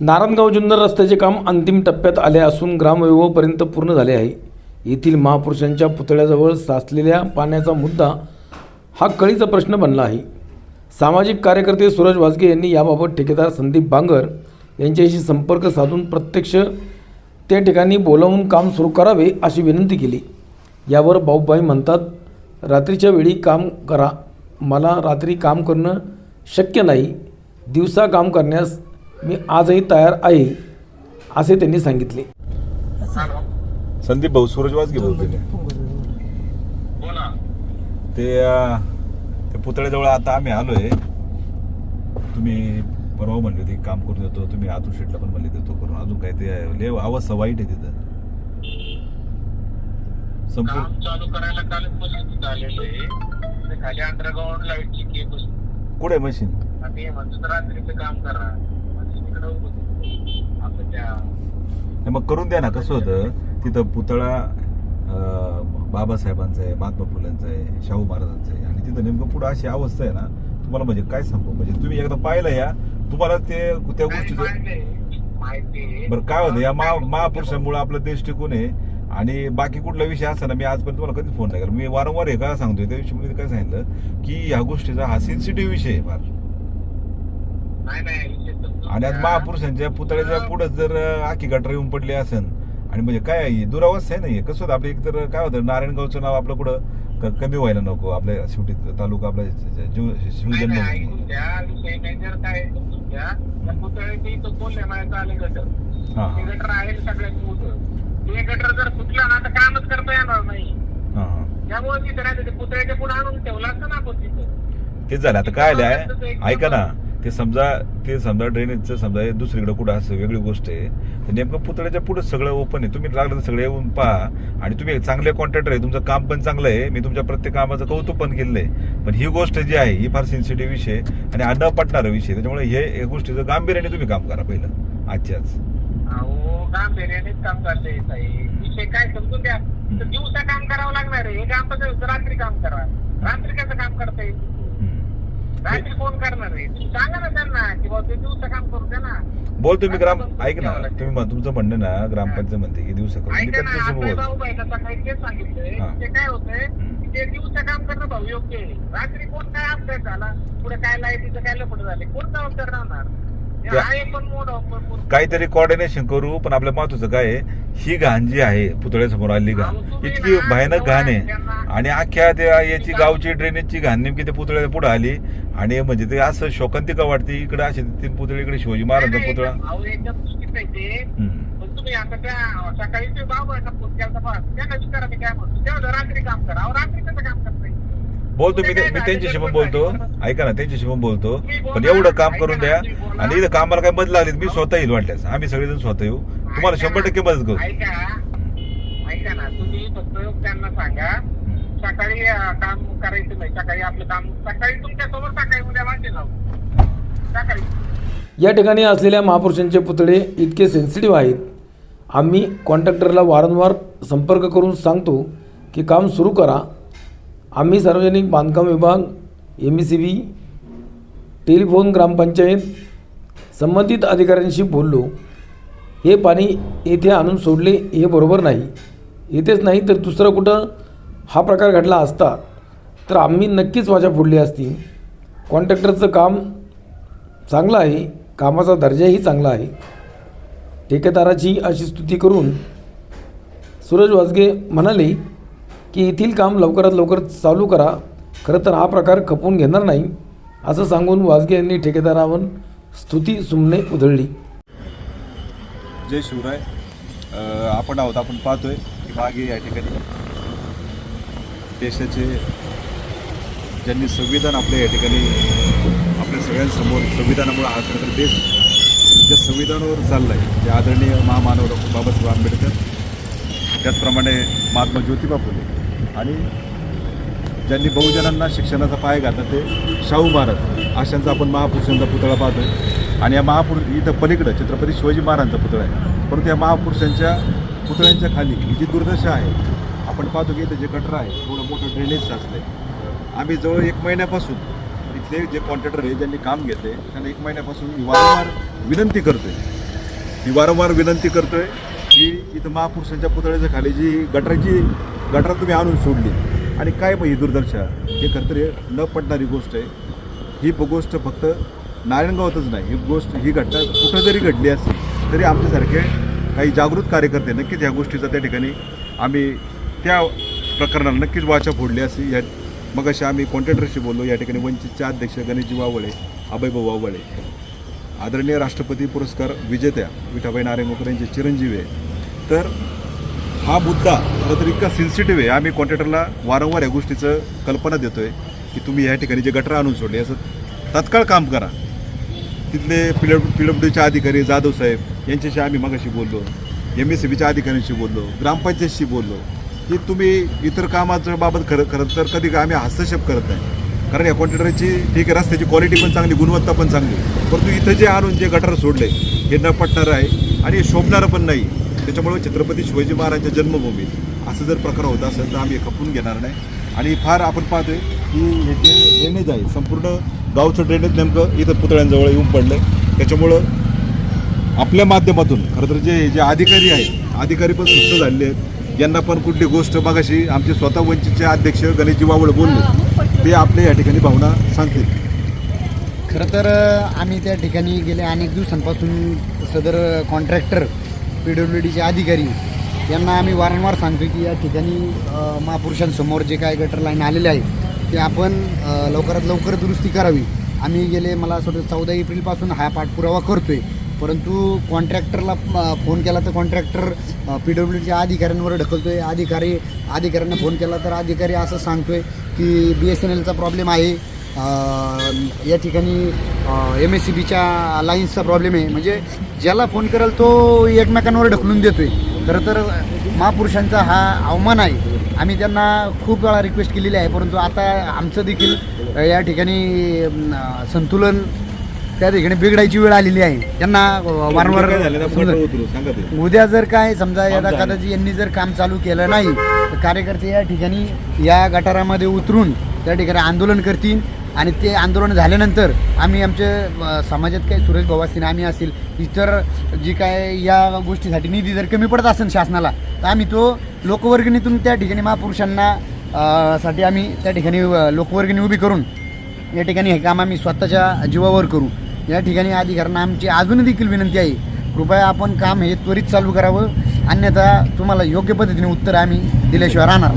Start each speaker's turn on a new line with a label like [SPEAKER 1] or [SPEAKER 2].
[SPEAKER 1] नारायणगाव जुन्नर रस्त्याचे काम अंतिम टप्प्यात आले असून ग्रामवैभवपर्यंत पूर्ण झाले आहे. येथील महापुरुषांच्या पुतळ्याजवळ साचलेल्या पाण्याचा मुद्दा हा कळीचा प्रश्न बनला आहे. सामाजिक कार्यकर्ते सूरज वाजगे यांनी याबाबत ठेकेदार संदीप बांगर यांच्याशी संपर्क साधून प्रत्यक्ष त्या ठिकाणी बोलावून काम सुरू करावे अशी विनंती केली. यावर भाऊबाई म्हणतात रात्रीच्या वेळी काम करा. मला रात्री काम करणं शक्य नाही. दिवसा काम करण्यास मी आजही तयार आहे असे त्यांनी सांगितले.
[SPEAKER 2] संदीप भाऊ सूरज वाजगे बोलतोय
[SPEAKER 3] बोला.
[SPEAKER 2] ते अं, ते पुतळ्याजवळ आता आम्ही आलोय. तुम्ही परवा म्हणले होते काम करून देतो तुम्ही आतू शेटला पण म्हणले देतो करून. अजून काय ते लय अवस्था वाईट आहे तिथं. संपूर्ण
[SPEAKER 3] काम चालू करायला कालच मशीन आलेलं आहे. ते खाली अंडरग्राऊंड लाईटची केबल
[SPEAKER 2] कुठे मशीन?
[SPEAKER 3] आणि हे म्हणतो तर रात्रीचं काम करा.
[SPEAKER 2] मग करून द्या ना कसं होतं? तिथं पुतळा बाबासाहेबांचा आहे महात्मा फुलेंचा आहे शाहू महाराजांचा आहे. आणि तिथं नेमकं पुढं अशी अवस्था आहे ना तुम्हाला म्हणजे काय सांगू? म्हणजे तुम्ही एकदा पाहिलं या तुम्हाला ते त्या गोष्टीचं
[SPEAKER 3] आहे.
[SPEAKER 2] बरं काय होतं? या महा महापुरुषांमुळे आपला देश टिकून आहे. आणि बाकी कुठला विषय असा ना मी आजपर्यंत तुम्हाला कधीच फोन नाही केला. मी वारंवार हे काय सांगतोय? त्या विषयी काय सांगितलं? की ह्या गोष्टीचा हा सेन्सिटिव्ह विषय आहे फार.
[SPEAKER 3] नाही
[SPEAKER 2] आणि आज. महापुरुषांच्या पुतळ्याच्या पुढे जर आखी गटर येऊन पडली असेल आणि म्हणजे काय आहे, दुरावस्था आहे नाही कसं होतं? आपलं एक तर काय होतं नारायणगावचं नाव आपलं कुठं कमी व्हायला नको आपल्या शेवटी तालुका आपला जीव शिवजन्म हा
[SPEAKER 3] ते गटर आहे सगळ्यात मोठं. ते गटर जर फुटलं ना तर कामच करता येणार नाही. त्यामुळे तिथे नाही ते पुतळ्याच्या पुढे आणून ठेवला असतं ना आपण तिथं.
[SPEAKER 2] तेच झालं आता काय आलंय? ऐका ना ते समजा ते समजा ड्रेनेजचं समजा हे दुसरीकडे कुठं असं वेगळी गोष्ट आहे तर नेमकं पुतळ्याच्या पुढे सगळं ओपन आहे. तुम्ही लागलं तर सगळं येऊन पहा. आणि तुम्ही चांगले कॉन्ट्रॅक्टर आहे तुमचं काम पण चांगलं आहे. मी तुमच्या प्रत्येक कामाचं कौतुक पण केलेलं आहे पण ही गोष्ट जी आहे ही फार सेन्सिटिव्ह विषय आणि हा न पटणारा विषय. त्याच्यामुळे हे या गोष्टीचं गांभीर्याने तुम्ही काम करा पहिलं. आजच्याच
[SPEAKER 3] गांभीर्यानेच काम चाललंय ताई विषय काय समजून द्या. दिवसा काम करावं लागणार आहे. हे काम रात्री काम करा. रात्री कसं काम करता येईल. रात्री कोण करणार आहे?
[SPEAKER 2] बोल तुम्ही ग्राम ऐक ना तुम्ही तुमचं म्हणणं ना ग्रामपंचायत म्हणते की दिवसा करून मी त्यांच्याशी बोल.
[SPEAKER 3] ते काय होतंय ते दिवसा काम करणं भाऊ योग्य आहे. रात्री कोण काय अपडेट झाला पुढे काय लाईटीचं काय लपड झाले कोण जबाबदार राहणार?
[SPEAKER 2] त्या-
[SPEAKER 3] आहे पण मोड
[SPEAKER 2] काहीतरी कोऑर्डिनेशन करू पण आपल्या महत्वाचं काय आहे ही घाण जी आहे पुतळ्यासमोर आलेली घाण इतकी भयानक घाण आहे. आणि अख्ख्या त्या याची गावची ड्रेनेजची घाण नेमकी त्या पुतळ्याच्या पुढे आली. आणि म्हणजे ते असं शोकांतिका वाटते इकडे असे तीन पुतळे इकडे शिवाजी महाराजांचा पुतळा?
[SPEAKER 3] अहो एकदम चुकीचं आहे ते.
[SPEAKER 2] हम्म.
[SPEAKER 3] पण तुम्ही आता त्या सकाळी ते बाबा केला त्यांना विचारा काय म्हणतो? तेव्हा रात्री काम करा. अहो रात्री कसं काम करता? येईल?
[SPEAKER 2] बोलतो मी मी त्यांच्याशी पण बोलतो. ऐका ना त्यांच्याशी पण बोलतो. पण एवढं काम करून द्या. आणि इथं कामाला काय मदत लागली मी स्वतः येईल वाटल्यास. आम्ही सगळेजण स्वतः येऊ. तुम्हाला शंभर टक्के मदत करू.
[SPEAKER 3] ऐका ऐका ना तुम्ही फक्त त्यांना सांगा. सकाळी काम करायचं नाही. सकाळी आपलं काम सकाळी तुमच्यासोबत सकाळी उद्या लावू सकाळी.
[SPEAKER 1] या ठिकाणी असलेल्या महापुरुषांचे पुतळे इतके सेन्सिटिव्ह आहेत. आम्ही कॉन्ट्रॅक्टरला वारंवार संपर्क करून सांगतो की काम सुरू करा. आम्ही सार्वजनिक बांधकाम विभाग M E C B telephone ग्रामपंचायत संबंधित अधिकाऱ्यांशी बोललो. हे पाणी येथे आणून सोडले हे बरोबर नाही. येथेच नाही तर दुसरं कुठं? हा प्रकार घडला असता तर आम्ही नक्कीच वाचा फोडली असती. कॉन्ट्रॅक्टरचं काम चांगलं आहे कामाचा दर्जाही चांगला आहे. ठेकेदाराची अशी स्तुती करून सूरज वाजगे म्हणाले की येथील काम लवकरात लवकर चालू करा. खरं तर हा प्रकार खपवून घेणार नाही असं सांगून वाजगे यांनी ठेकेदारावर स्तुती सुमने उधळली.
[SPEAKER 2] जय शिवराय. अ, आपण आहोत आपण पाहतोय की मागे या ठिकाणी देशाचे ज्यांनी संविधान आपल्या या ठिकाणी आपल्या सगळ्यांसमोर संविधानामुळे हा खरं तर देश ज्या संविधानावर चालला आहे जे आदरणीय महामानव डॉक्टर बाबासाहेब आंबेडकर त्याचप्रमाणे महात्मा ज्योतिबा फुले. आणि ज्यांनी बहुजनांना शिक्षणाचा पाय घातला ते शाहू महाराज. अशांचा आपण महापुरुषांचा पुतळा पाहतोय. आणि या महापुरुष इथं पलीकडं छत्रपती शिवाजी महाराजांचा पुतळा आहे. परंतु या महापुरुषांच्या पुतळ्यांच्या खाली ही जी दुर्दशा आहे आपण पाहतो की इथं जे गटर आहे थोडं मोठं ड्रेनेज साचलं आहे आम्ही जवळ एक महिन्यापासून इथले जे कॉन्ट्रॅक्टर आहे ज्यांनी काम घेते त्यांना एक महिन्यापासून वारंवार विनंती करतोय. मी वारंवार विनंती करतोय की इथं महापुरुषांच्या पुतळ्याच्या खाली जी गटराची गटर तुम्ही आणून सोडली. आणि काय मग ही दुर्दर्शा? हे खरंतर न पडणारी गोष्ट आहे. ही गोष्ट फक्त नारायणगावातच नाही. ही गोष्ट ही घटना कुठं जरी घडली असेल तरी आमच्यासारखे काही जागृत कार्यकर्ते नक्कीच ह्या गोष्टीचा त्या ठिकाणी आम्ही त्या प्रकरणाला नक्कीच वाचा फोडली असे. या मग अशा आम्ही कॉन्ट्रॅक्टरशी बोललो. या ठिकाणी वंचितचे अध्यक्ष गणेशजी वावळे अभयभाऊ वावळे. आदरणीय राष्ट्रपती पुरस्कार विजेत्या विठाबाई नारायणकर यांचे चिरंजीवी आहे. तर हा मुद्दा खरं तर इतका सेन्सिटिव्ह आहे. आम्ही कॉन्ट्रॅक्टरला वारंवार या गोष्टीचं कल्पना देतो आहे की तुम्ही या ठिकाणी जे गटर आणून सोडले याचं तत्काळ काम करा. तिथले पी पी डब्ल्यू अधिकारी जाधव साहेब यांच्याशी आम्ही मगाशी बोललो. एम एस सी बीच्या अधिकाऱ्यांशी बोललो. ग्रामपंचायतशी बोललो. की तुम्ही इतर कामाच्या बाबत खरं खरं तर कधी आम्ही हस्तक्षेप करत नाही. कारण या कॉन्ट्रॅक्टरची ठीक आहे रस्त्याची क्वालिटी पण चांगली गुणवत्ता पण चांगली. परंतु इथं जे आणून जे गटर सोडले हे न पटणारं आहे. आणि हे शोभणारं पण नाही. त्याच्यामुळे छत्रपती शिवाजी महाराजांच्या जन्मभूमी असं जर प्रकार होत असेल तर आम्ही खपून घेणार नाही. आणि फार आपण पाहतोय की हे जे ड्रेनेज आहे संपूर्ण गावचं ड्रेनेज नेमकं इथं पुतळ्यांजवळ येऊन पडलं त्याच्यामुळं आपल्या माध्यमातून खरं तर जे जे अधिकारी आहेत अधिकारी पण सुस्त झालेले आहेत. यांना पण कुठली गोष्ट बघाशी आमचे स्वतः वंचितचे अध्यक्ष गणेशजी वावळ बोलले. ते आपल्या या ठिकाणी भावना सांगतील.
[SPEAKER 4] खरं तर आम्ही त्या ठिकाणी गेले अनेक दिवसांपासून सदर कॉन्ट्रॅक्टर पी डब्ल्यू डीचे अधिकारी यांना आम्ही वारंवार सांगतो की या ठिकाणी महापुरुषांसमोर जे काय गटर लाईन आलेले आहे ते आपण लवकरात लवकर दुरुस्ती करावी. आम्ही गेले मला असं वाटतं चौदा एप्रिलपासून हा पाठपुरावा करतो आहे परंतु कॉन्ट्रॅक्टरला फोन केला तर कॉन्ट्रॅक्टर पी डब्ल्यू डीच्या अधिकाऱ्यांवर ढकलतो आहे अधिकारी अधिकाऱ्यांना फोन केला तर अधिकारी असं सांगतो आहे की बी एस एन एलचा प्रॉब्लेम आहे. या ठिकाणी एम एस सी बीच्या लाईन्सचा प्रॉब्लेम आहे. म्हणजे ज्याला फोन कराल तो एकमेकांवर ढकलून देतोय. खरं तर महापुरुषांचा हा अवमान आहे. आम्ही त्यांना खूप वेळा रिक्वेस्ट केलेली आहे. परंतु आता आमचं देखील या ठिकाणी संतुलन त्या ठिकाणी बिघडायची वेळ आलेली आहे. त्यांना वारंवार उद्या जर काय समजा
[SPEAKER 2] झालं.
[SPEAKER 4] कदाचित यांनी जर काम चालू केलं नाही तर कार्यकर्ते या ठिकाणी या गटारामध्ये उतरून त्या ठिकाणी आंदोलन करतील. आणि ते आंदोलन झाल्यानंतर आम्ही आमच्या समाजात काही सुरेश भाऊ आम्ही असेल इतर जी काय या गोष्टीसाठी निधी जर कमी पडत असेल शासनाला तर आम्ही तो लोकवर्गणीतून त्या ठिकाणी महापुरुषांना साठी आम्ही त्या ठिकाणी लोकवर्गणी उभी करून या ठिकाणी हे काम आम्ही स्वतःच्या जीवावर करू. या ठिकाणी अधिकाऱ्यांना आमची अजून देखील विनंती आहे कृपया आपण काम हे त्वरित चालू करावं. अन्यथा तुम्हाला योग्य पद्धतीने उत्तर आम्ही दिल्याशिवाय राहणार